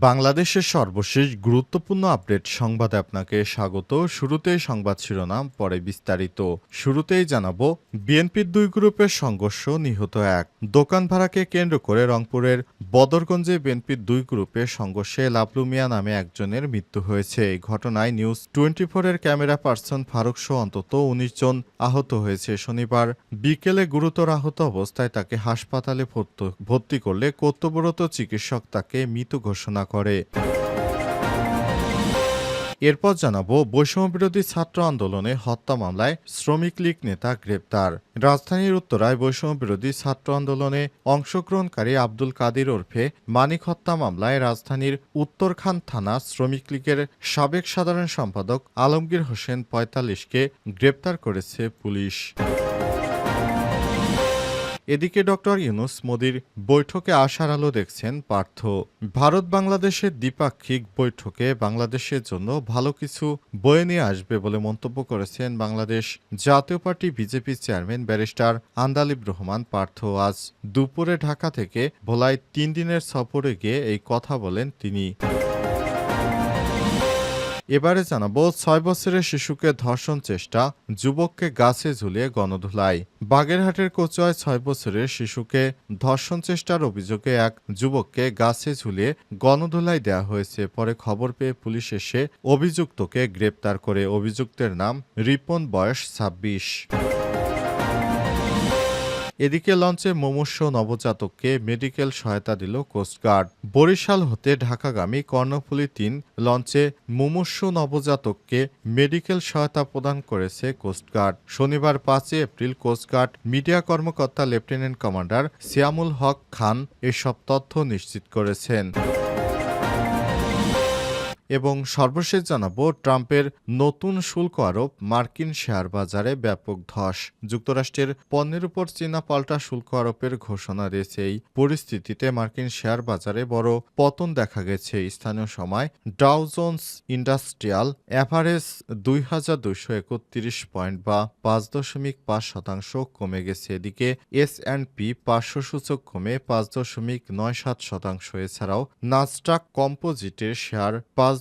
বাংলাদেশের সর্বশেষ গুরুত্বপূর্ণ আপডেট সংবাদে আপনাকে স্বাগত। শুরুতেই সংবাদ শিরোনাম, পরে বিস্তারিত। শুরুতেই জানাব, বিএনপির দুই গ্রুপের সংঘর্ষ নিহত এক। দোকান ভাড়াকে কেন্দ্র করে রংপুরের বদরগঞ্জে বিএনপির দুই গ্রুপের সংঘর্ষে লাবলু মিয়া নামে একজনের মৃত্যু হয়েছে। এই ঘটনায় নিউজ টোয়েন্টি ফোরের ক্যামেরা পার্সন ফারুক সহ অন্তত উনিশ জন আহত হয়েছে। শনিবার বিকেলে গুরুতর আহত অবস্থায় তাকে হাসপাতালে ভর্তি করলে কর্তব্যরত চিকিৎসক তাকে মৃত ঘোষণা করে। এরপর জানাব, বৈষম্যবিরোধী ছাত্র আন্দোলনে হত্যা মামলায় শ্রমিক লীগ নেতা গ্রেপ্তার। রাজধানীর উত্তরায় বৈষম্যবিরোধী ছাত্র আন্দোলনে অংশগ্রহণকারী আব্দুল কাদির ওরফে মানিক হত্যা মামলায় রাজধানীর উত্তরখান থানা শ্রমিক লীগের সাবেক সাধারণ সম্পাদক আলমগীর হোসেন পঁয়তাল্লিশকে গ্রেপ্তার করেছে পুলিশ। এদিকে ডক্টর ইউনুস মোদির বৈঠকে আশার আলো দেখছেন পার্থ। ভারত বাংলাদেশের দ্বিপাক্ষিক বৈঠকে বাংলাদেশের জন্য ভালো কিছু বয়ে নিয়ে আসবে বলে মন্তব্য করেছেন Bangladesh Jatiya party BJP chairman barrister Andalib Rahman. Partha আজ দুপুরে ঢাকা থেকে ভোলায় তিন দিনের সফরে গিয়ে এই কথা বলেন তিনি। এবারে জানাব ছয় বছরের শিশুকে ধর্ষণ চেষ্টা যুবককে গাছে ঝুলিয়ে গণধুলাই। বাগেরহাটের কোচুয়ায় ছয় বছরের শিশুকে ধর্ষণ চেষ্টার অভিযোগে এক যুবককে গাছে ঝুলিয়ে গণধুলাই দেওয়া হয়েছে। পরে খবর পেয়ে পুলিশ এসে অভিযুক্তকে গ্রেপ্তার করে। অভিযুক্তের নাম রিপন, বয়স ছাব্বিশ। এদিকে লঞ্চে মুমূর্ষ নবজাতককে মেডিকেল সহায়তা দিল কোস্টগার্ড বরিশাল হতে ঢাকাগামী কর্ণফুলি তিন লঞ্চে মুমূর্ষ নবজাতককে মেডিকেল সহায়তা প্রদান করেছে কোস্টগার্ড শনিবার পাঁচই এপ্রিল কোস্টগার্ড মিডিয়া কর্মকর্তা লেফটেন্যান্ট কমান্ডার সিয়ামুল হক খান এসব তথ্য নিশ্চিত করেছেন। এবং সর্বশেষ জানাব, ট্রাম্পের নতুন শুল্ক আরোপ মার্কিন শেয়ার বাজারে ব্যাপক ধস। যুক্তরাষ্ট্রের পণ্যের উপর চীনা পাল্টা শুল্ক আরোপের ঘোষণা দিয়েছে এই পরিস্থিতিতে মার্কিন শেয়ার বাজারে বড় পতন দেখা গেছে। স্থানীয় সময় ডাউ জোন্স ইন্ডাস্ট্রিয়াল অ্যাভারেজ দুই হাজার দুইশো একত্রিশ পয়েন্ট বা পাঁচ দশমিক পাঁচ শতাংশ কমে গেছে। এদিকে এস অ্যান্ড পি পাঁচশো সূচক কমে পাঁচ দশমিক নয় সাত শতাংশ। এছাড়াও নাসডাক কম্পোজিটের শেয়ার পাঁচ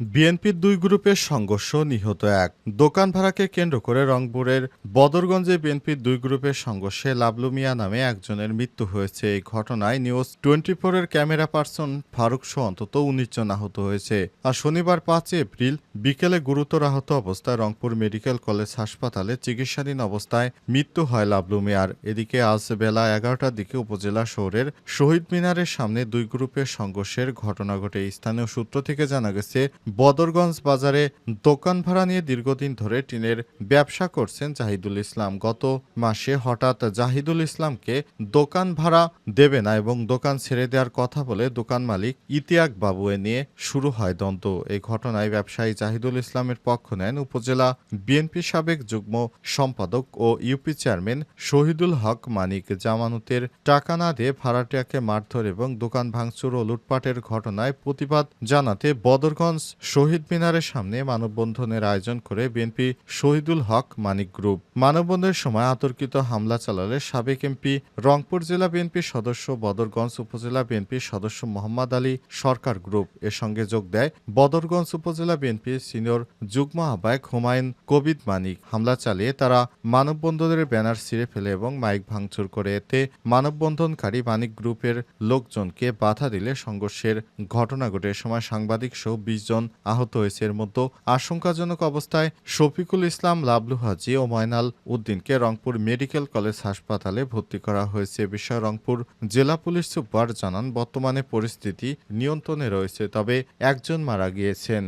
বিএনপির দুই গ্রুপের সংঘর্ষ নিহত এক। দোকান ভাড়াকে কেন্দ্র করে রংপুরের বদরগঞ্জে বিএনপির দুই গ্রুপের সংঘর্ষে লাবলু মিয়া নামে একজনের মৃত্যু হয়েছে। এই ঘটনায় নিউজ টোয়েন্টি ফোরের ক্যামেরা পার্সন ফারুক সহ অন্তত উনিশ জন আহত হয়েছে। আর শনিবার পাঁচই এপ্রিল বিকেলে গুরুতর আহত অবস্থায় রংপুর মেডিকেল কলেজ হাসপাতালে চিকিৎসাধীন অবস্থায় মৃত্যু হয় লাবলু মিয়ার। এদিকে আজ বেলা এগারোটার দিকে উপজেলা শহরের শহীদ মিনারের সামনে দুই গ্রুপের সংঘর্ষের ঘটনা ঘটে। স্থানীয় সূত্র থেকে জানা গেছে বদরগঞ্জ বাজারে দোকান ভাড়া নিয়ে দীর্ঘদিন ধরে টিনের ব্যবসা করছেন জাহিদুল ইসলাম। গত মাসে হঠাৎ জাহিদুল ইসলামকে দোকান ভাড়া দেবে না এবং দোকান ছেড়ে দেওয়ার কথা বলে দোকান মালিক ইতিয়াক বাবু এ নিয়ে শুরু হয় দ্বন্দ্ব। এই ঘটনায় ব্যবসায়ী জাহিদুল ইসলামের পক্ষ নেন উপজেলা বিএনপি সাবেক যুগ্ম সম্পাদক ও ইউপি চেয়ারম্যান শহীদুল হক মানিক। জামানতের টাকা না দিয়ে ভাড়াটিয়াকে মারধর এবং দোকান ভাঙচুর ও লুটপাটের ঘটনায় প্রতিবাদ জানাতে বদরগঞ্জ শহীদ মিনারের সামনে মানববন্ধনের আয়োজন করে বিএনপি শহীদুল হক মানিক গ্রুপ। মানববন্ধনের সময় আতর্কিত হামলা চালালে সাবেক এমপি রংপুর জেলা বিএনপির সদস্য, বদরগঞ্জ উপজেলা বিএনপির সদস্য মোহাম্মদ আলী সরকার গ্রুপ। এর সঙ্গে যোগ দেয় বদরগঞ্জ উপজেলা বিএনপির সিনিয়র যুগ্ম আহ্বায়ক হুমায়ুন কবিদ মানিক। হামলা চালিয়ে তারা মানববন্ধনের ব্যানার ছিঁড়ে ফেলে এবং মাইক ভাঙচুর করে। এতে মানববন্ধনকারী মানিক গ্রুপের লোকজনকে বাধা দিলে সংঘর্ষের ঘটনা ঘটে। সময় সাংবাদিক সহ বিশ জন আহত হয়েছে। এর মধ্যে আশঙ্কাজনক অবস্থায় শফিকুল ইসলাম, লাবলু হাজি ও ময়নাল উদ্দিনকে রংপুর মেডিকেল কলেজ হাসপাতালে ভর্তি করা হয়েছে। বিষয়ে রংপুর জেলা পুলিশ সুপার জানান, বর্তমানে পরিস্থিতি নিয়ন্ত্রণে রয়েছে, তবে একজন মারা গিয়েছেন।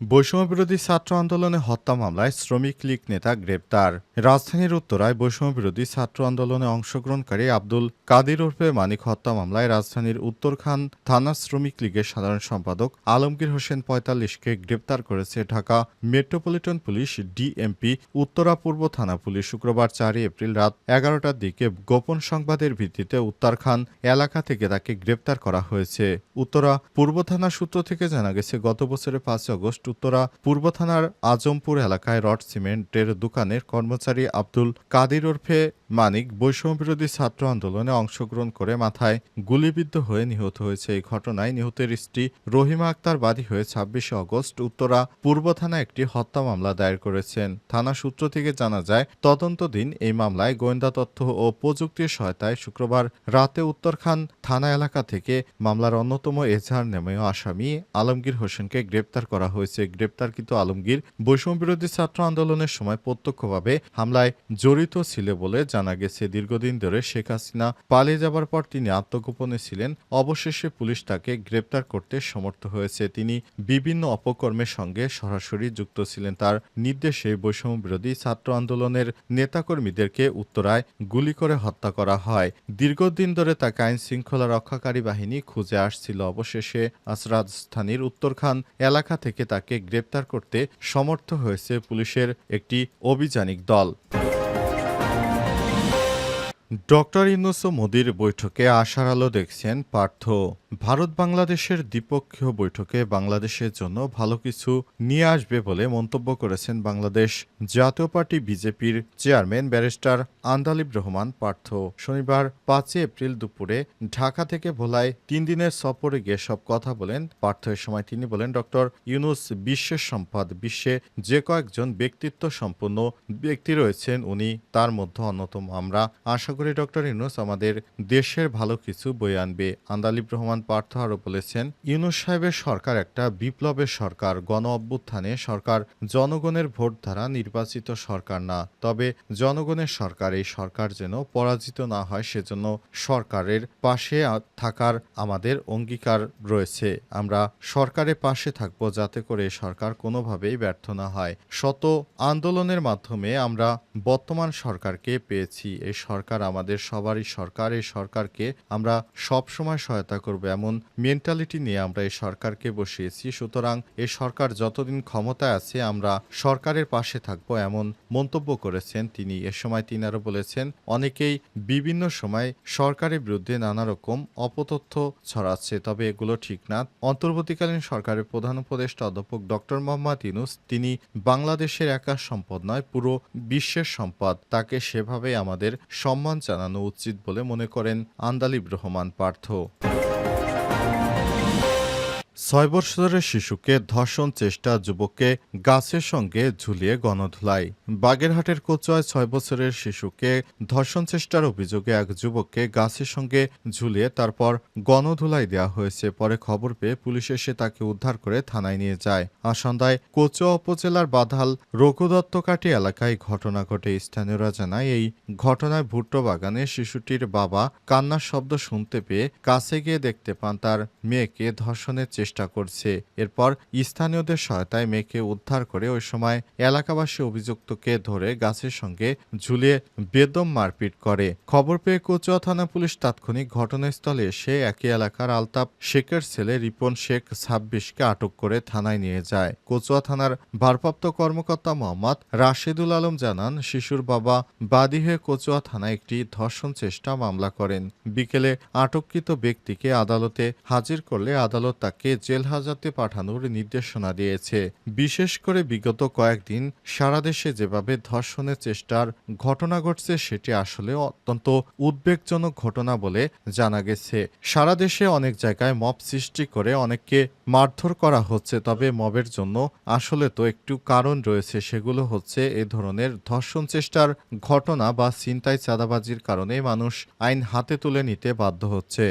বৈষম্যবিরোধী ছাত্র আন্দোলনে হত্যা মামলায় শ্রমিক লীগ নেতা গ্রেপ্তার। রাজধানীর উত্তরায় বৈষম্যবিরোধী ছাত্র আন্দোলনে অংশগ্রহণকারী আব্দুল কাদির ওরফে মানিক হত্যা মামলায় রাজধানীর উত্তরখান থানা শ্রমিক লীগের সাধারণ সম্পাদক আলমগীর হোসেন পঁয়তাল্লিশকে গ্রেপ্তার করেছে Dhaka metropolitan police DMP, Uttara পূর্ব থানা পুলিশ শুক্রবার চারই এপ্রিল রাত এগারোটার দিকে গোপন সংবাদের ভিত্তিতে উত্তরখান এলাকা থেকে তাকে গ্রেপ্তার করা হয়েছে। উত্তরা পূর্ব থানা সূত্র থেকে জানা গেছে, গত বছরের পাঁচ আগস্ট উত্তরা পূর্ব থানার আজমপুর এলাকায় রড সিমেন্টের দোকানের কর্মচারী আব্দুল কাদির ওরফে মানিক বৈষম্যবিরোধী ছাত্র আন্দোলনে অংশগ্রহণ করে মাথায় গুলিবিদ্ধ হয়ে নিহত হয়েছে। এই ঘটনায় নিহতের স্ত্রী রহিমা আক্তার বাদী হয়ে ছাব্বিশে আগস্ট উত্তরা পূর্ব থানা একটি হত্যা মামলা দায়ের করেছেন। থানা সূত্র থেকে জানা যায় তদন্ত দিন এই মামলায় গোয়েন্দা তথ্য ও প্রযুক্তির সহায়তায় শুক্রবার রাতে উত্তরখান থানা এলাকা থেকে মামলার অন্যতম এজাহার নেমেও আসামি আলমগীর হোসেনকে গ্রেপ্তার করা হয়েছে। গ্রেপ্তারকৃত আলমগীর। বৈষম্যবিরোধী ছাত্র আন্দোলনের সময় প্রত্যক্ষভাবে হামলায় জড়িত ছিল বলে জানা গেছে। দীর্ঘদিন ধরে শেখ হাসিনা পালিয়ে যাবার পর তিনি আত্মগোপনে ছিলেন। অবশেষে পুলিশ তাকে গ্রেপ্তার করতে সমর্থ হয়েছে। তিনি বিভিন্ন অপকর্মের সঙ্গে সরাসরি যুক্ত ছিলেন। তার নির্দেশে বৈষম্যবিরোধী ছাত্র আন্দোলনের নেতাকর্মীদেরকে উত্তরায় গুলি করে হত্যা করা হয়। দীর্ঘদিন ধরে তাকে আইন শৃঙ্খলা রক্ষাকারী বাহিনী খুঁজে আসছিল। অবশেষে আজ উত্তরখান এলাকা থেকে তাকে গ্রেপ্তার করতে সমর্থ হয়েছে পুলিশের একটি অভিযানিক দল। ডক্টর ইউনুস মোদির বৈঠকে আশার আলো দেখছেন পার্থ। ভারত বাংলাদেশের দ্বিপক্ষীয় বৈঠকে বাংলাদেশের জন্য ভালো কিছু নিয়ে আসবে বলে মন্তব্য করেছেন বাংলাদেশ জাতীয় পার্টি বিজেপির চেয়ারম্যান ব্যারিস্টার আন্দালিব রহমান, পার্থ। শনিবার পাঁচই এপ্রিল দুপুরে ঢাকা থেকে ভোলায় তিন দিনের সফরে গিয়ে সব কথা বলেন পার্থ। এর সময় তিনি বলেন, ডক্টর ইউনুস বিশ্বের সম্পদ, বিশ্বে যে কয়েকজন ব্যক্তিত্ব সম্পন্ন ব্যক্তি রয়েছেন, উনি তার মধ্যে অন্যতম। আমরা আশা করি ডক্টর ইউনুস আমাদের দেশের ভালো কিছু বয়ে আনবে। আন্দালিব রহমান পার্থ আরও বলেছেন, ইউনুস সাহেবের সরকার একটা বিপ্লবের সরকার, গণ অভ্যুত্থানে সরকার, জনগণের ভোট দ্বারা নির্বাচিত সরকার না। তবে জনগণের সরকার, এই সরকার যেন পরাজিত না হয়, সেজন্য সরকারের পাশে থাকার আমাদের অঙ্গীকার রয়েছে। আমরা সরকারের পাশে থাকব যাতে করে সরকার কোনোভাবেই ব্যর্থ না হয়। শত আন্দোলনের মাধ্যমে আমরা বর্তমান সরকারকে পেয়েছি। এই সরকার আমাদের সবারই সরকার, এই সরকারকে আমরা সব সময় সহায়তা করব। এমন মেন্টালিটি নিয়ে আমরা এই সরকারকে বসিয়েছি। সুতরাং এই সরকার যতদিন ক্ষমতায় আছে, আমরা সরকারের পাশে থাকব এমন মন্তব্য করেছেন তিনি। এ সময় তিনি আরও বলেছেন, অনেকেই বিভিন্ন সময় সরকারের বিরুদ্ধে নানা রকম অপতথ্য ছড়াচ্ছে, তবে এগুলো ঠিক না। অন্তর্বর্তীকালীন সরকারের প্রধান উপদেষ্টা অধ্যাপক ডক্টর মোহাম্মদ ইউনুস, তিনি বাংলাদেশের একা সম্পদ নয়, পুরো বিশ্বের সম্পদ। তাকে সেভাবে আমাদের সম্মান জানানো উচিত বলে মনে করেন আন্দালিব রহমান পার্থ। ছয় বছরের শিশুকে ধর্ষণ চেষ্টা যুবককে গাছের সঙ্গে ঝুলিয়ে গণধুলাই। বাগেরহাটের কোচোয়ায় ছয় বছরের শিশুকে ধর্ষণ চেষ্টার অভিযোগে এক যুবককে গাছের সঙ্গে ঝুলিয়ে তারপর গণধুলাই দেওয়া হয়েছে। পরে খবর পেয়ে পুলিশ এসে তাকে উদ্ধার করে থানায় নিয়ে যায়। আজ সন্ধ্যায় কোচুয়া উপজেলার বাধাল রঘুদত্তকাটি এলাকায় ঘটনা ঘটে। স্থানীয়রা জানায়, এই ঘটনায় ভুট্টো বাগানে শিশুটির বাবা কান্নার শব্দ শুনতে পেয়ে কাছে গিয়ে দেখতে পান তার মেয়েকে ধর্ষণের চেষ্টা করছে। এরপর স্থানীয়দের সহায়তায় মেয়েকে উদ্ধার করে ওই সময় এলাকাবাসী অভিযুক্তকে ধরে গাছের সঙ্গে ঝুলিয়ে বেদম মারপিট করে। খবর পেয়ে কোচুয়া থানা পুলিশ তাৎক্ষণিক ঘটনাস্থলে এসে একই এলাকার আলতাপ শেখের ছেলে রিপন শেখ ছাব্বিশকে আটক করে থানায় নিয়ে যায়। কচুয়া থানার ভারপ্রাপ্ত কর্মকর্তা মোহাম্মদ রাশেদুল আলম জানান, শিশুর বাবা বাদী হয়ে কচুয়া থানায় একটি ধর্ষণ চেষ্টা মামলা করেন। বিকেলে আটককৃত ব্যক্তিকে আদালতে হাজির করলে আদালত তাকে জেল হাজতে পাঠানোর নির্দেশনা দিয়েছে। বিশেষ করে বিগত কয়েকদিন সারা দেশে যেভাবে ধর্ষণের চেষ্টার ঘটনা ঘটছে, সেটি আসলে অত্যন্ত উদ্বেগজনক ঘটনা বলে জানা গেছে। সারা দেশে অনেক জায়গায় মব সৃষ্টি করে অনেককে মারধর করা হচ্ছে, তবে মবের জন্য আসলে তো একটু কারণ রয়েছে, সেগুলো হচ্ছে এ ধরনের ধর্ষণ চেষ্টার ঘটনা বা চিন্তায় চাঁদাবাজির কারণে মানুষ আইন হাতে তুলে নিতে বাধ্য হচ্ছে।